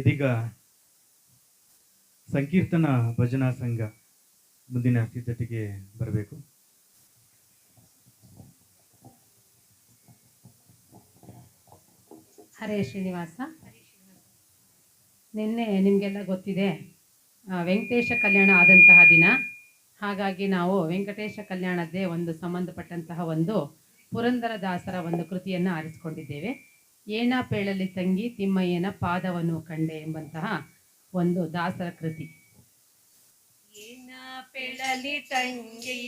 ಇದೀಗ ಸಂಕೀರ್ತನ ಭಜನಾ ಸಂಘ ಮುಂದಿನ ಸಿದ್ಧತೆಗೆ ಬರಬೇಕು. ಹರೇ ಶ್ರೀನಿವಾಸ. ನಿನ್ನೆ ನಿಮಗೆಲ್ಲ ಗೊತ್ತಿದೆ ವೆಂಕಟೇಶ ಕಲ್ಯಾಣ ಆದಂತಹ ದಿನ. ಹಾಗಾಗಿ ನಾವು ವೆಂಕಟೇಶ ಕಲ್ಯಾಣದ್ದೇ ಒಂದು ಸಂಬಂಧಪಟ್ಟಂತಹ ಒಂದು ಪುರಂದರದಾಸರ ಒಂದು ಕೃತಿಯನ್ನು ಆರಿಸಿಕೊಂಡಿದ್ದೇವೆ. ಏಣ ಪೇಳಲಿ ತಂಗಿ, ತಿಮ್ಮಯ್ಯನ ಪಾದವನ್ನು ಕಂಡೆ ಎಂಬಂತಹ ಒಂದು ದಾಸರ ಕೃತಿ. ಪೆಳಲಿ ತಂಗಿ,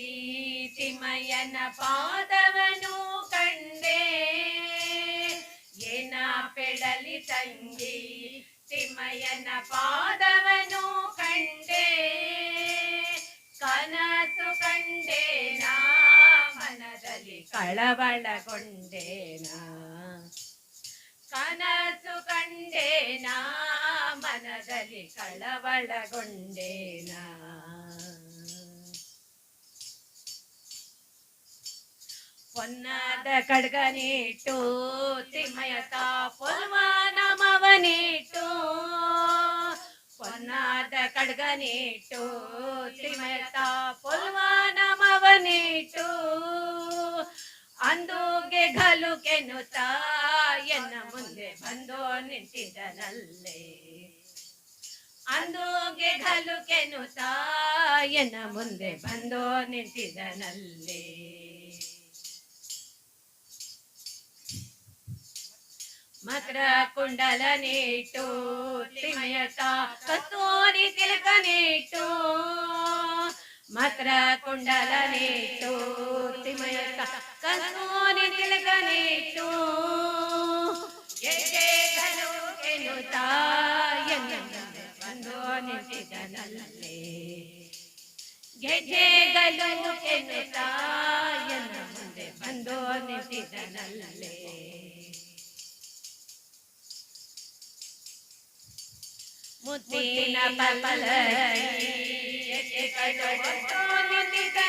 ತಿಮ್ಮಯ್ಯನ ಪಾದವನು ಕಂಡೆ. ಏನ ಪಿಳಲಿ ತಂಗಿ, ತಿಮ್ಮಯ್ಯನ ಪಾದವನು ಕಂಡೆ. ಕನಸು ಕಂಡೇನಾ, ಮನದಲ್ಲಿ ಕಳವಳಗೊಂಡೇನ. ಕನಸು ಕಂಡೇನ ಮನದಲ್ಲಿ ಕಳವಳಗೊಂಡೇನ ಪೊನ್ನದ ಕಡ್ಗನಿಟ್ಟು ತಿಮ್ಮಯತ ಪೊಲ್ವಾನ ಮವನಿಟ್ಟು ಪೊನ್ನಾದ ಕಡ್ಗನಿಟ್ಟು ತಿಮ್ಮಯತ ಪೊಲ್ವಾನ ಮವನಿಟ್ಟು ಅಂದುಗೆ ಗಲು ಕೆನ್ನುತ್ತ ಎನ್ನ ಮುಂದೆ ಬಂದೋ ನಿಂತಿದ್ದನಲ್ಲೇ. ಅಂದೋಗೆ ಗಲು ಕೆನ್ನುತ್ತ ಎನ್ನ ಮುಂದೆ ಬಂದೋ ನಿಂತಿದ್ದನಲ್ಲೇ. ಮಕರ ಕುಂಡಲ ನೀಟು ತಿಮಯತ ಕಸ್ತೂರಿ ತಿಲಕ ನೀಟು. ಮಕರ ಕುಂಡಲ ನೀಟು ತಿಮಯತ ಕಸ್ತೂರಿ ತಿಲಕ ನೀಟು ಎದೆಗಳು ಎನ್ನುತ್ತಾ ಎನ್ನ ಮುಂದೆ ಬಂದು ನಿಂತಿದ್ದನಲ್ಲೇ ಗೆಜ್ಜೆಗಳು ಎನ್ನುತ್ತಾ ಎನ್ನ ಮುಂದೆ ಬಂದು ನಿಂತಿದ್ದನಲ್ಲೇ ಮುತ್ತಿನ ಪಲ್ಪಲ ಮುತ್ತಿನ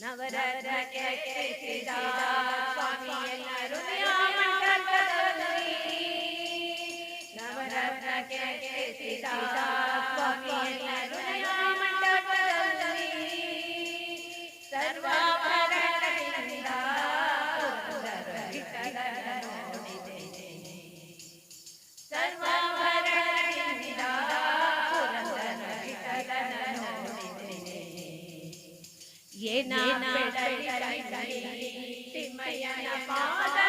ನವರತ್ನ ಕೆತ್ತಿಸಿದ ಸ್ವಾಮಿಯನ್ನ ಹೃದಯ ஏனா பெடலை திம்மையான பாதம்